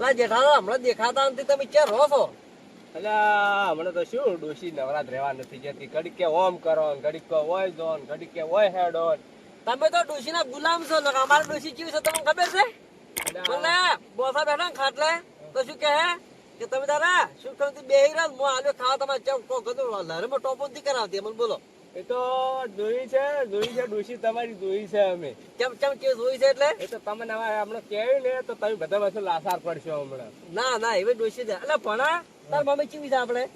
લા જેઠાલાલ હમણાં દેખાતા નથી તમે ક્યાં રહો છો? એટલે હમણાં તો શું ડોશી નવરાત રહેવા નથી જતી. ઘડીક કે ઓમ કરો ઘડીક કે ઓય દો ઘડીક કે ઓય હેડો. તમે તો ડોશીના ગુલામ છો ને અમારે ડોશી કેવી છે તમને ખબર છે? બોલે બોસા બેઠા ખાટલે તો શું કહે? કે તમે તારા શું કરતી બેહી રહ્યા મો આલ્યો ખાવા તમારે ચમ કો કદું લહેરમાં ટોપો નથી કરાવતી મને બોલો. એ તો જોઈ છે જોઈ છે ડોશી તમારી જોઈ છે અમે. કેમ કેમ કે જોઈ છે એટલે? એ તો તમે નવા આપણે કહેવું ને તો તમે બધા પાસે લાસાર પડશો હમણાં. ના ના એવી ડોશી છે. એટલે ભણા તાર મમ્મી કેવી છે આપણે?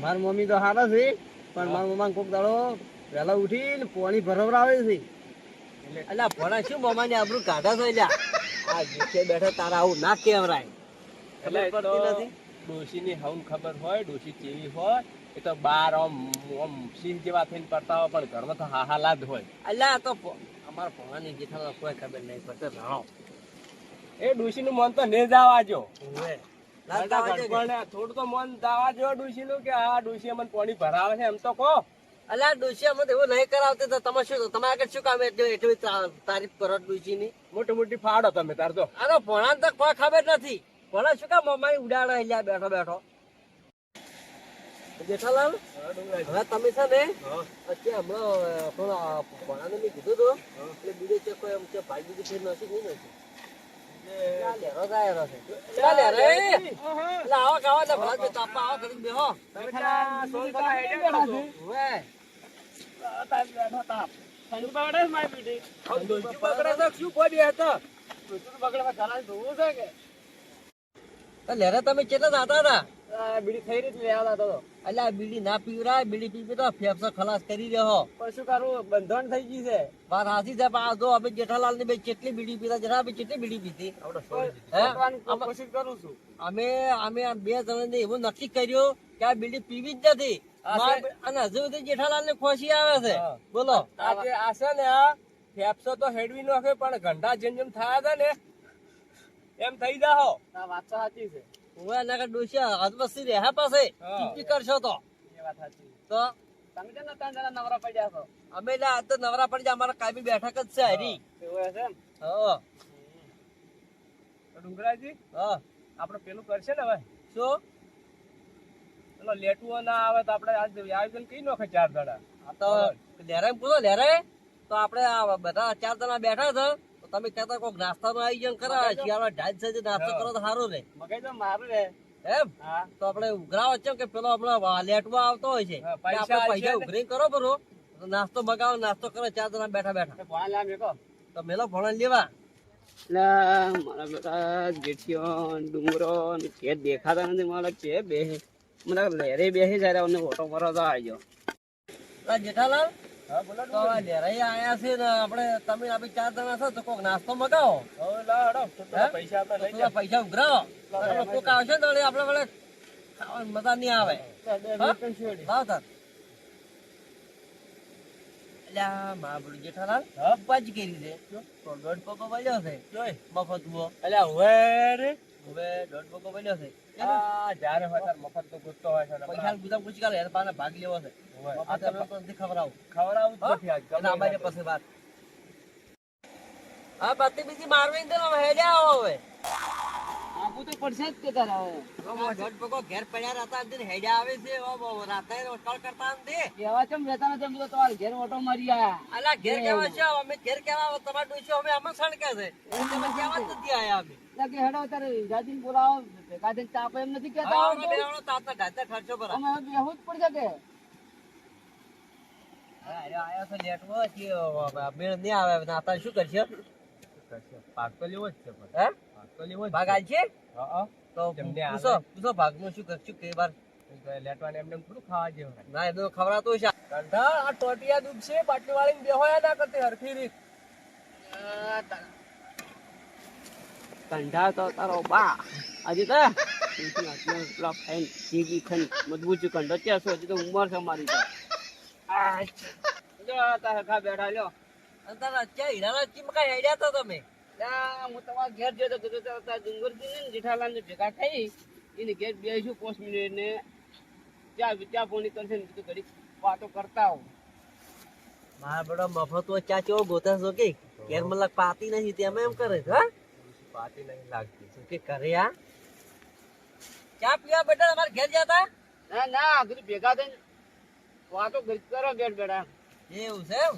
મારી મમ્મી તો સારા છે પણ મારા મમ્મા કોક દાડો વહેલા ઉઠીને પાણી ભરવરાવે છે. એટલે ભણા શું મમ્માની આબરૂ કાઢા છો એટલે આ જીતે બેઠા તારા આવું ના કેવરાય. એટલે એ ની હવન ખબર હોય ડોશી કેવી હોય એ તો બાર આમ આમ સિંહ જેવા થઈને પડતા હોય પણ ઘરમાં તો હાહાલાદ હોય. અલ્યા તો અમારા ભણાની જેઠા કોઈ ખબર નહીં પડતો રાણો એ ડોશીનું મન તો ને જવા જો. ઓવે. લાગતા હોય છે કે? પણ થોડું તો મન દાવા જો ડોશીનું કે આ ડુસી મને પાણી ભરાવે છે એમ તો કહો. અલ્યા ડોશી અમે એવું નહીં કરાવતી તો તમે શું તમે આગળ શું કામ એટલી તારીફ કરો ડોશીની મોટી મોટી ફાડો તમે તાર તો ભણાને તો કોઈ ખબર નથી. ભણા શું કામ મમ્માની ઉડાડે અહીંયા બેઠો બેઠો. જેઠાલાલ હવે તમે છે ને અત્યારે હમણાં થોડો ભણાને મેં કીધું હતું એટલે બીજો છે કોઈ એમ છે ભાઈ બીજું ફેર નથી નહીં નથી. તમે કેટલા જાતા હતા? બીડી થઈ રહી છે લેવા તો. એટલે આ બીડી ના પીવરાય બીડી પીવી તો ફેફસો ખલાસ કરી રહ્યો પણ શું કરવું બંધન થઈ ગઈ છે. વાત હાસી છે આ જો અમે જેઠાલાલની બે કેટલી બીડી પીતા જેઠા અમે કેટલી બીડી પીતી હે? છોડવાની આમાં- કોશિશ કરું છું. અમે અમે આ બે જણાને એવું નક્કી કર્યું કે આ બીડી પીવી જ નથી. અને હજુ સુધી જેઠાલાલ ને ખુશી આવે છે. બોલો. આ આ છે ને ફેફસો તો હેડવી નાખે પણ ઘંટા જેમ જેમ થયા હતા ને એમ થઈ જાઓ વાત સાચી છે. હવે એના ડોશિયા હાથમાં રહ્યા પાસે? હા. ચીપી કરશો તો. એ વાત સાચી. તો? નવરા પડ્યા છો? અમે આ તો નવરા પડી જાય અમારા કાયમી બેઠક જ છે હરી હા. ડુંગરાજી હા. આપણે પેલું કરશે ને હવે? શું? પેલો લેટવો ના આવે તો આપણે આજ આયોજન કઈ નાખે ચાર દાડા આ તો લેરાય પૂછો લેરાય. તો આપણે આ બધા ચાર જણા બેઠા છે. તમે કહેતા કોઈક નાસ્તાનું આયોજન કરાવે શિયાળો ઢાજ છે નાસ્તો કરો તો સારું રે મગજ તો મારું રે એમ? તો આપણે ઉઘરાવો છે કે પેલો હમણાં લેટવા આવતો હોય છે. આપણે પૈસા ઉઘરી કરો બરો. નાસ્તો મગાવો નાસ્તો કરો ચાર જણા બેઠા બેઠા. તો મેલો ભણો લેવા. મારા બેટા જેઠીઓ ડુંગરો કે દેખાતા નથી મારા કે બે. મને લહેરે બેસી જાય ઓટો મારો તો આવજો. જેઠાલાલ? તો આ આયા છે ને આપણે તમે આપણે ચાર જણા છો તો કોઈક નાસ્તો મગાવો. હવે લા હડો તો પેલા હે? પૈસા આપણે તો લઈ થોડા પૈસા ઉઘરાવો. કોક આવશે ને આપણે વળી ખાવાની મજા નહીં આવે. લાવ તાર. અલ્યા મારા બડું જેઠાલાલ હા? ઉપાજ કરી દે તો દોઢ પકો બન્યો છે. મફત અલ્યા હવે હવે દોઢ પકો બન્યો છે. જ્યારે હોય ત્યારે મફત તો ગોતતો હોય છે પૈસા પૂછી કાઢે એને પાને ભાગ લેવો છે. આ તો લોકો નથી ખવડાવું. ખવડાવું જ નથી આજ અમારી એના પાસે વાત. હા બત્તી બીજી મારવી તો હેડ્યા હવે. આપવું તો પડશે જ કે તારે હવે. દોઢ ઘેર પડ્યા રહેતા ને હેડ્યા આવે છે ઓ રાતે કળ કરતા નથી કેવા ચમ રહેતા નથી? એમ તો તમારે ઘેર ઓટો મારી આયા. અલા ઘેર કેવા છે? અમે ઘેર કેવા તમારે ડોસ્યો અમે આમાં સણકે છે. એટલે અમે કેવા નથી આયા અમે? કે હેડો તારે જાતીને બોલાવો. ભેગા થઈને ચા આપો એમ નથી કેતા હા, અમે બેવાનો તાતા ઢાતા ખર્ચો ભરા. અમે બેહવું જ પડશે કે હા, અરે આયા તો લેટવો છે, મેળ નહીં આવે. નાતા શું કરશે? પાક તો લેવો જ છે પણ. હે? તો લેવો ભાગ આલ છે હા, હા. તો પૂછો પૂછો ભાગનું શું કરશું કઈ વાર? લેટવાને એમને થોડું ખાવા જેવું ના એનો ખવડાવતો હશે કંઠા, આ ટોટિયા દૂધ છે બાટલી વાળીને બેહોયા ના કરતી હરખી રીત. કંઢા તો તારો બા. આજે તો પેલા જીગી મજબૂત છે કંઢો ત્યાં છો હજી તો ઉંમર છે મારી તો. આ જો તારા ઘા બેઠા લ્યો. તારા અત્યારે હીરાના ચીમકા હેડ્યા તો તમે. હું તમારા ઘેર જતો તો ડુંગરજી ને જેઠાલાલ ને ભેગા થઈ એને ઘેર બેસું પાંચ મિનિટ ને ચા ચા પોણી કરશે ને વાતો કરતા આવું મારા બડો મફત ચા ચો ગોતા છો કે? ઘેર મતલબ પાતી નથી તેમ એમ કરે છે હા? પાટી નહીં લાગતી. શું કે કરે આ? ચા પીવા બેટા તમારે ઘેર જતા? ના ના બધું ભેગા થઈને વાતો કરી બેઠ બેઠા. એવું છે એમ?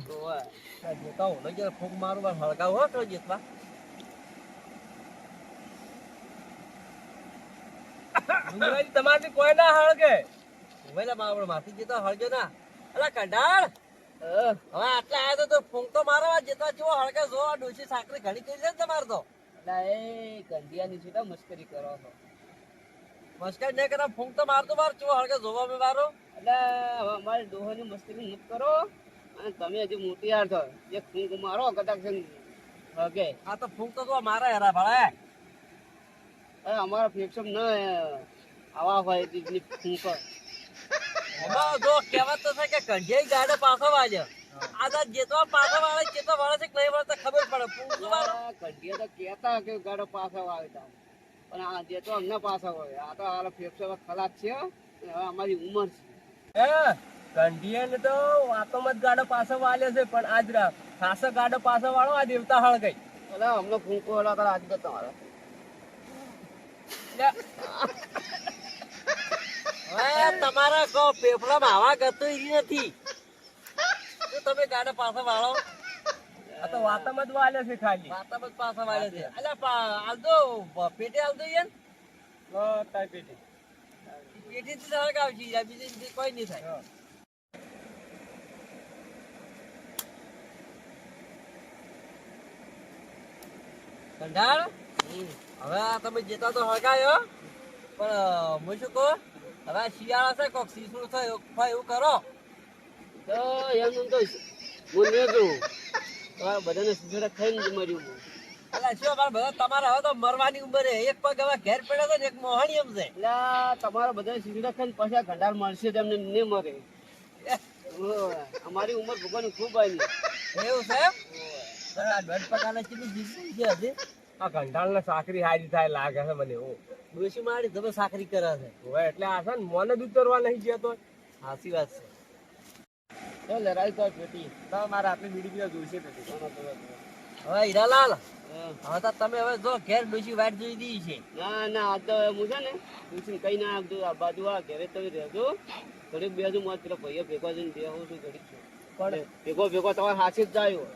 જેતા હું લઈ ફૂંક મારું હળગાવ હો તો જેતવા તમારથી કોઈ ના હળગે. વેલા મારો માફી જતો હળજો ના. અલા કંડાળ હવે આટલા આયા તો ફૂંક તો મારો જતા જો હળગે જો આ ડોશી સાકરી ઘણી કરી છે ને તમારે તો? અલા એ ગંધિયાની છે તો મસ્કરી કરો છો. મસ્કર ને કરા ફૂંક તો મારતો માર જો હળગે જોવા મે મારો? એટલે હવે અમારી ડોહાની મસ્કરી મત કરો. અને તમે હજી મોટી યાર છો. એક ફૂંક મારો કદાચ ઓકે આ તો ફૂંક તો જો મારા હેરા ભાડા અમારા ફેફસમ ન આવા હોય દીકરી ફૂંકો એમાં જો કહેવત તો છે કે કંઢિયાઈ ગાડે પાછો વાજે. આદા જેતવા પાછો વાળે ચેતો વાળે છે કઈ વાળે ખબર પડે. તો મારો. કંઢિયા તો કહેતા કે ગાડો પાછો વાવે તા. પણ આ જે તો અમને પાછો હોય આ તો હાલ ફેફસા ખલાસ છે હવે અમારી ઉંમર છે. એ કંઢિયાને તો વાતોમાં જ ગાડો પાછો વાલ્યો છે પણ આજ રા- ખાસો ગાડો પાછો વાળો આ દેવતા હળગાઈ એટલે અમને ફૂંકો હળા કર આજ તો તમારે. હવે તમારા કો પેપલા આવા ગતો ઈ નથી. શું તમે ગાડા પાછો વાળો? આ તો વાતોમાં જ છે ખાલી. વાતાવરણ પાછા વાળે છે. અલ્યા આલદો પેટે આલદો યાર લો, તારી પેટી. થી જ હળગાવશે યાર, બીજી કોઈ નહીં થાય. કંઢાળ હવે તમે જેતા તો હળગાયો પણ હું શું કહું? હવે શિયાળા છે કોક શીશું થાય એવું એવું કરો. તો એમ તો ને જોઉં બધાને સિગરેટ ખાઈને મર્યું હું. અલા શું મારા બધા તમારે હવે તો મરવાની ઉંમરે એક પગ હવે ઘેર પડ્યો છે ને એક મોહણી એમ છે. એટલે તમારા બધા સિગરેટ ખાઈને પછી આ મળશે તેમને ને મરે. અમારી ઉંમર ભગવાન ખૂબ આવી. એવું છે દોઢ પગાને કેટલી જીતવી છે આ કંઠાળને સાકરી હારી થાય લાગે છે મને એવું. ડોશી મારી તમે સાકરી કરે છે. હવે એટલે આ છે ને મોને જ ઉતરવા નહીં જતો સાચી વાત છે. તો લડાઈ તો પેટી. તો મારા આટલી બીડી પીવા જોઈશે પેટી. હવે હીરાલાલ. હવે તો તમે હવે જો ઘેર ડોશી વાટ જોઈ દી છે. ના ના આ તો હું છે ને પૂછીને કઈ ના આપજો આ બાજુ આ ઘેરે તમે રહેજો. ઘડીક બેજો મત પેલો ભાઈઓ ભેગો જઈને બેહું છું ઘડીક. પણ ભેગો ભેગો તમારે હાથે જ જાય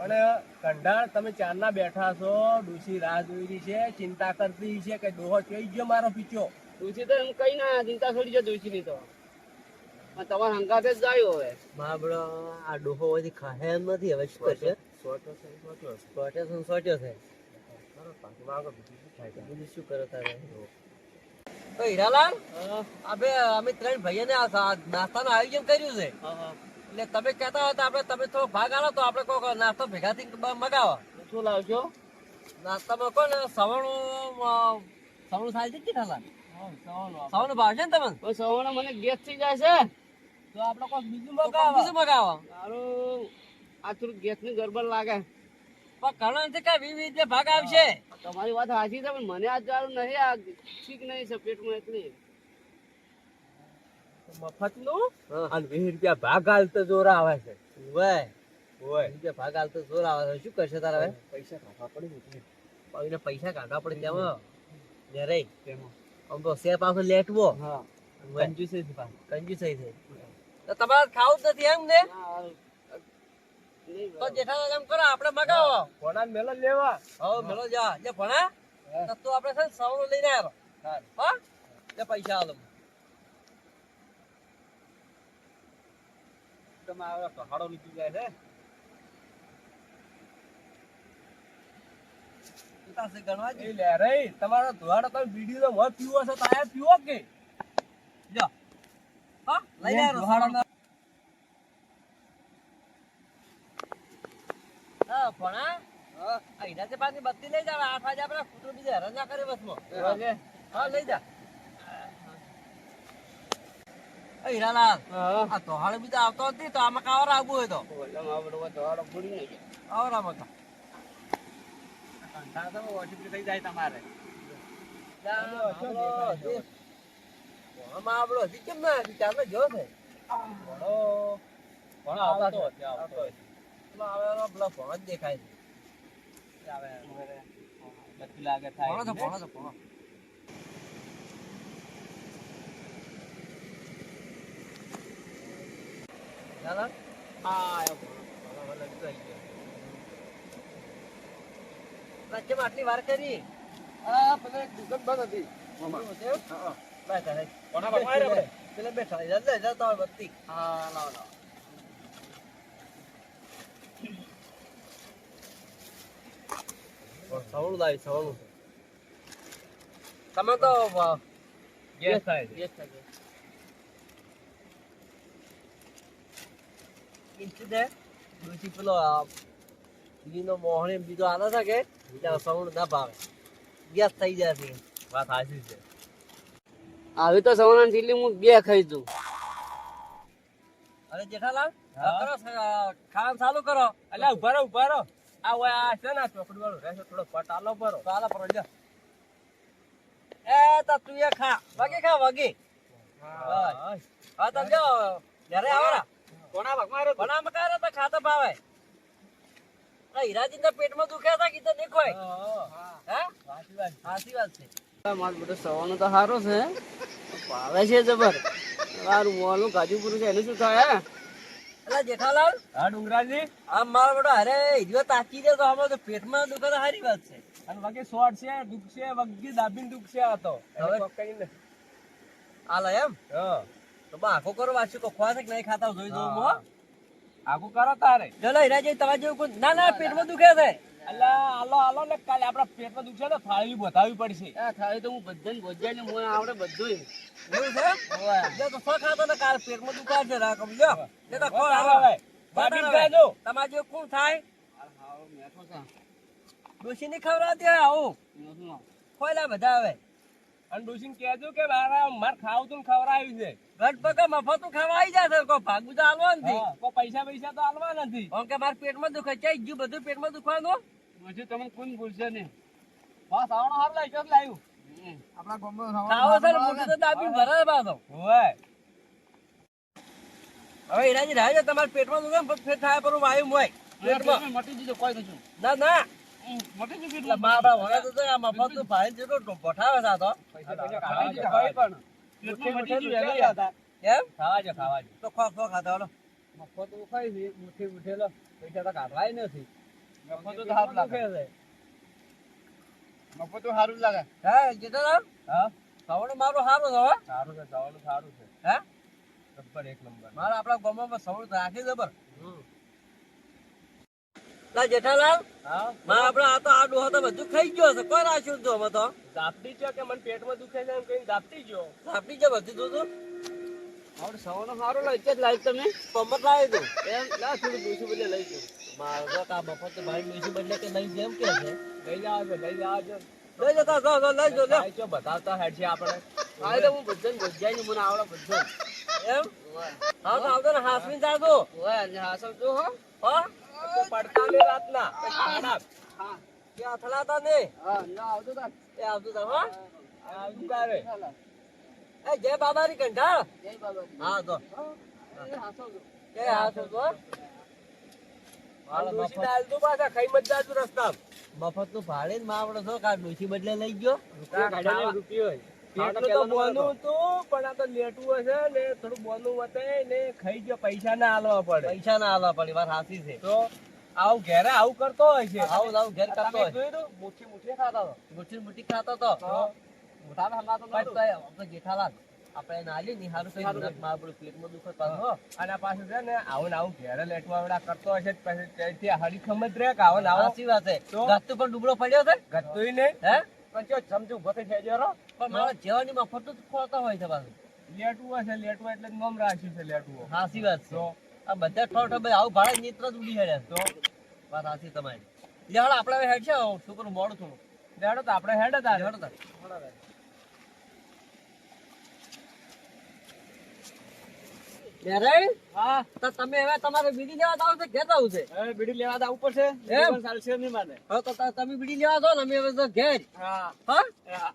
પણ કંડાળ તમે ચારના બેઠા છો ડૂસી રાહ જોઈ રહી છે ચિંતા કરતી છે કે ડોહો ચોઈ ગયો મારો પીછો? તુલસી તો એમ કઈ ના ચિંતા છોડી જાય તુલસી ની તો તમારે હંગાતે જ જાય હવે. માબડો આ ડોહો હજી ખાહે એમ નથી હવે શું કરશે? સોટો છે, સોટો છે. સોટ્યો સોટ્યો છે. બીજું શું છે? કરો તારે? તો હીરાલાલ અબે અમે ત્રણ ભાઈઓને નાસ્તાનું આયોજન કર્યું છે. એટલે તમે કહેતા હોય તો આપણે તમે થોડો ભાગ આલો તો આપણે કોઈ નાસ્તો ભેગાથી મગાવો. શું લાવજો નાસ્તામાં કોને સવણું સવણું થાય છે સવણું ભાવ છે ને તમે સવારે મને ગેસ થઈ જાય છે તો આપણે કોઈ બીજું મગાવો. બીજું મગાવો. મારું આ થોડું ગેસની ગરબડ લાગે. પણ ઘણો નથી કે વીસ વીસ ભાગ આવશે. તમારી વાત સાચી છે પણ મને આ જારું નહીં આ ઠીક નહીં છે પેટમાં એટલે. મફતનું નું અને વીસ રૂપિયા ભાગ હાલતો જોરા આવે છે. ઓય. ઓય. રૂપિયા ભાગ હાલતો જોર આવે છે. શું કરશે તારે હવે? પૈસા કાઢવા પડે એને પૈસા કાઢવા પડે તેમાં. ને રે. આમ તો શેર પાછો લેટવો. હા. ઓય. કંજૂસી છે પાછી. થઈ તો તમારે ખાવું જ નથી એમ ને? તો જેઠાલાલ એમ કરો આપણે મગાવો. મેલો લેવા. હવે મેળો જા. જે ભણા. તો તું આપણે છે સવણું લઈને આવ્યો. હા. પૈસા આલો. તમે આવે પહાડો નીકળી જાય છે. ઉતારશે ગણવા લે રે તમારો ધોવાડો તમે બીડી તો પીવો છો તો પીવો કે? જો હા લઈને આવ્યો સવણું. હા ભણા. આ હીરાથી પાછી બત્તી લઈ જાવ આઠ વાગે આપણે કૂતરું બીજે હેરાન ના કરે બસમાં. હા લઈ જા એ હીરાલાલ. આ તોહાડે બીજા આવતો નથી તો આમાં કાવર આવવું હોય તો ધોવાડો ફોડી નાખ્યો. આવર આમાં કા કંટાળો તો ઓછી થઈ જાય તમારે આમાં આપણો હજી કેમ ના ચાલો જો છે ભણો ભણો આવતો આવતો આવેલો પેલો ભણો જ દેખાય છે આવે, ભણો તો. ભણો તો ભણો ચાલો હા. વચ્ચે આટલી વાર કરી? આ પેલા દુકાન બંધ હતી? પેલા બેઠા બત્તી હા લાવો લાવો. સવણું લાવી સવણું. તમે તો યસ થાય. Yes, sir, yes. ઇન્ચી દે ડોસી પેલો બીનો મોહણી બીજો આલે છે કે એટલે સવણું ના ભાવે. ગેસ થઈ જાય છે. વાત સાચી છે. આવી તો સવાના ચીલી હું બે ખાઈ દઉં. અરે જેઠાલાલ? કરો ખાવાનું ચાલુ કરો. એટલે ઊભા રહો ઊભા રહો. આ ઓય આ છે ને ચોકડી વાળું રહેશે થોડો પટાલો ભરો. ચાલો પર લ્યો. એ તો તું એ ખા. વગી ખા વગી. હા. તો લ્યો. ઘરે આવરા કોના ભાગ મારો બનામ કરે તો ખાતો ભાવે. આ હીરાજી ના પેટમાં દુખે છે કીધું નહીં હા, સાચી વાત સાચી વાત છે. મારો બેટો સવાનો તો સારો છે ભાવે છે જબર. મારું મોનું કાજુ પૂરું છે એનું શું થાય? એટલે જેઠાલાલ હા ડુંગરાજી? આમ મારો બેટો અરે હીરો તાકી દે તો આમાં તો પેટમાં દુખે તો સારી વાત છે. અને વગે શોર્ટ છે દુખ છે વગી દાબીને દુખ છે આ તો. હવે- આ કરીને. એમ? હા. તો બા આખો કરો ખવા કે નહીં ખાતા જોઈ દઉં હા. આગું કરો તારે. ચલો હીરાજી તમારે જેવું કોઈ ના ના પેટમાં દુખે છે. અલ્યા આલો હાલો ને કાલે આપડા પેટમાં દુખશે તો થાળી બતાવવી પડશે. આ થાય તો હું બધાને ને મોં આવડે બધું એવું છે? તો સો ખાતો ને કાલ પેટમાં છે લ્યો. તો ખો બતાવો હાલો. ખાજો. તમારે જેવું કોણ થાય? છે. ની ખવડાવતી આવું? ખોયલા બધા હવે. અને ડોશીને કહેજો કે મારા માર ખાવું તું ને ખવડાવ્યું છે. ઘટ પગે મફતું ખાવા આવી જશે કો ભાગવું તો હાલવા નથી. કો પૈસા પૈસા તો આલવા નથી. આમ કે મારા પેટમાં દુખે છે ગયું બધું પેટમાં દુખવાનું? પછી તમે કોણ ભૂલશે નહીં. હા આવણો હાર લાવ્યું મોટું તો ભરે હોય. હવે રાજો તમારા પેટમાં દુખે ફેર થાય પર વાયુ હોય પેટમાં મટી દીધો કોઈ કશું ના ના. મફતું તો સારું લાગે. હા જેઠાલાલ હા? સવણ મારું સારું છે સારું છે સારું છે. હે? જબ્બર એક નંબર. મારા આપણા ગામમાં સવણ રાખી જબર લા જેઠાલાલ? માં આપણે આ તો આ ડોહો તો બધું ખાઈ ગયો છે. કોઈ રાખ્યું તો અમે તો. દાપટી છે કે મને પેટમાં દુખે છે એમ કહીને દાપટી ગયો? આપડી ગયો બધું દૂધ આપણે સવાનો સારો લાગે છે જ તમે. પમત લાવી દઉં એમ લા થોડું દૂસું બદલે લઈ જાઉં મારો કા મફત તો ભાઈ ડોસી બદલે કે લઈ જેમ કે છે. લઈ આવજો લઈ જાઓ લઈ જતા જાઓ, લઈ જો લઈ જો બતાવતા હેડ છે આપણે. આ તો હું બધાને ભોજાઈને મને આવડે ભજન એમ? હા તો આવતો ને હાસમીન જાજો. ઓય અને હા સૌ જો હો. હા? પડતા ને રાતના. હા કે અથડાતા ને હા ના આવતો તા એ આવતું તા હા આવતું તારે એ જય બાબાની કંઠાળ. જય હા તો. એ જો એ પાછા ખાઈ મત રસ્તા મફત. નું ભાડે ને માં આપણે શું કા ડોસી બદલે લઈ ગયો? ખાવા- પેટનું તો બોનું હતું. પણ આ તો લેટું હશે ને થોડું બોનું ને ખાઈ ગયો પૈસા ના આલવા પડે. પૈસા ના આલવા પડી વાત સાચી છે. તો આવું ઘેરે આવું કરતો હોય છે. આવું આવું ઘેર કરતો હોય જોયું મુઠ્ઠી મુઠ્ઠી ખાતા હતો. મુઠ્ઠી મુઠ્ઠી ખાતો તો? મોટાને હમાતો પણ નહોતું. આપણે જેઠાલાલ આપણે ના લે ની હારું કઈ માં આપણું પાછો અને પાછું છે ને આવું આવું ઘેરે લેટવા વેળા કરતો હશે પછી ત્યાંથી હરી ખમત રે કે આવો આવો. સાચી વાત છે. ગત્તુ પણ ડૂબળો પડ્યો છે? ગત્તુ નહીં. હે? જો સમજુ ઊભો થઈ જરો પણ મારા જેવાની મફત તો ખોતો હોય છે પાછું. હશે લેટવું એટલે મમ રાખ્યું છે લેટવું સાચી વાત છે. આ બધા ઠોઠ ભાઈ આવું ભાડા નેત્ર જ ઉડી હેડ્યા તો વાત સાચી તમારી. લે હાલ આપણે હેડ છે છોકરું મોડું થોડું હેડો તો આપણે હેડ હતા હેડ તાર. હા. તો તમે હવે તમારે બીડી લેવા જાવ છે ઘેર જવું છે? હવે બીડી લેવા તો ઉપર છે એમ? ચાલશે નહીં મારે હવે તો તમે બીડી લેવા જાઓ ને અમે હવે તો ઘેર. હા. હા? હા.